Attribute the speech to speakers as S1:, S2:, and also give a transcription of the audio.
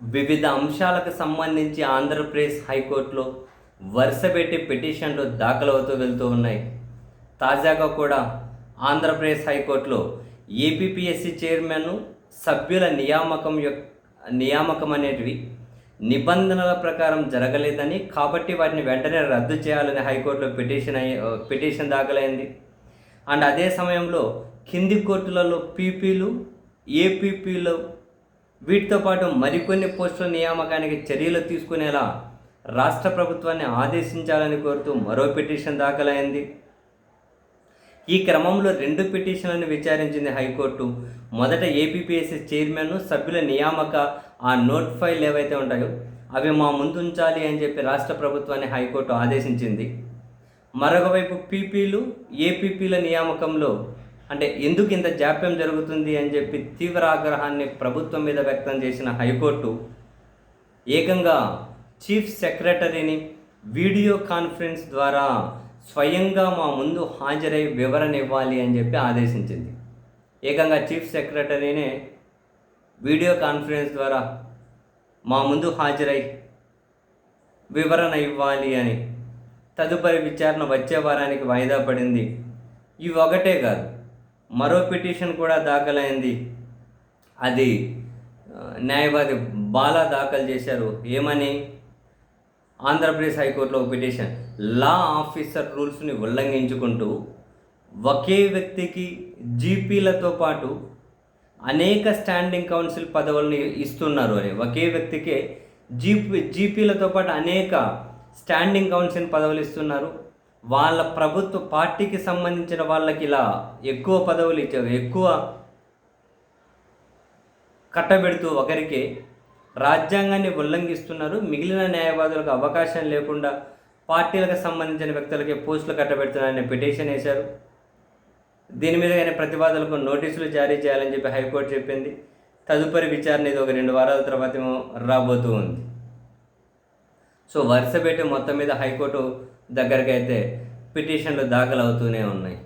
S1: వివిధ అంశాలకు సంబంధించి ఆంధ్రప్రదేశ్ హైకోర్టులో వరుసపెట్టి పిటిషన్లు దాఖలవుతూ వెళ్తూ ఉన్నాయి. తాజాగా కూడా ఆంధ్రప్రదేశ్ హైకోర్టులో ఏపీపీఎస్సీ చైర్మన్ సభ్యుల నియామకం యొక్క నియామకం అనేటివి నిబంధనల ప్రకారం జరగలేదని కాబట్టి వాటిని వెంటనే రద్దు చేయాలని హైకోర్టులో పిటిషన్ అయ్యి పిటిషన్ దాఖలైంది. అండ్ అదే సమయంలో కింది కోర్టులలో పీపీలు ఏపీపీలు వీటితో పాటు మరికొన్ని పోస్టుల నియామకానికి చర్యలు తీసుకునేలా రాష్ట్ర ప్రభుత్వాన్ని ఆదేశించాలని కోరుతూ మరో పిటిషన్ దాఖలైంది. ఈ క్రమంలో రెండు పిటిషన్లను విచారించింది హైకోర్టు. మొదట ఏపీపీఎస్సీ చైర్మన్ సభ్యుల నియామక ఆ నోట్ ఫైల్ ఏవైతే ఉంటాయో అవి మా ముందు ఉంచాలి అని చెప్పి రాష్ట్ర ప్రభుత్వాన్ని హైకోర్టు ఆదేశించింది. మరొకవైపు పీపీలు ఏపీపీల నియామకంలో అంటే ఎందుకు ఇంత జాప్యం జరుగుతుంది అని చెప్పి తీవ్ర ఆగ్రహాన్ని ప్రభుత్వం మీద వ్యక్తం చేసిన హైకోర్టు ఏకంగా చీఫ్ సెక్రటరీని వీడియో కాన్ఫరెన్స్ ద్వారా స్వయంగా మా ముందు హాజరై వివరణ ఇవ్వాలి అని చెప్పి ఆదేశించింది. ఏకంగా చీఫ్ సెక్రటరీనే వీడియో కాన్ఫరెన్స్ ద్వారా మా ముందు హాజరై వివరణ ఇవ్వాలి అని తదుపరి విచారణ వచ్చే వారానికి వాయిదా పడింది. ఇవి ఒకటే కాదు. మరో పిటిషన్ కూడా దాఖలైంది. అది న్యాయవాది బాలా దాఖలు చేశారు. ఏమని? ఆంధ్రప్రదేశ్ హైకోర్టులో ఒక పిటిషన్. లా ఆఫీసర్ రూల్స్ని ఉల్లంఘించుకుంటూ ఒకే వ్యక్తికి జీపీలతో పాటు అనేక స్టాండింగ్ కౌన్సిల్ పదవులను ఇస్తున్నారు అని. ఒకే వ్యక్తికి జీపీ జీపీలతో పాటు అనేక స్టాండింగ్ కౌన్సిల్ పదవులు ఇస్తున్నారు. వాళ్ళ ప్రభుత్వ పార్టీకి సంబంధించిన వాళ్ళకి ఇలా ఎక్కువ పదవులు ఇచ్చారు. ఎక్కువ కట్టబెడుతూ ఒకరికి రాజ్యాంగాన్ని ఉల్లంఘిస్తున్నారు. మిగిలిన న్యాయవాదులకు అవకాశం లేకుండా పార్టీలకు సంబంధించిన వ్యక్తులకి పోస్టులు కట్టబెడుతున్నారని పిటిషన్ వేశారు. దీని మీద కానీ ప్రతివాదులకు నోటీసులు జారీ చేయాలని చెప్పి హైకోర్టు చెప్పింది. తదుపరి విచారణ ఇది ఒక రెండు వారాల తర్వాత ఏమో రాబోతూ ఉంది. సో వరుస పెట్టి మొత్తం మీద హైకోర్టు దగ్గరికి అయితే పిటిషన్లు దాఖలవుతూనే ఉన్నాయి.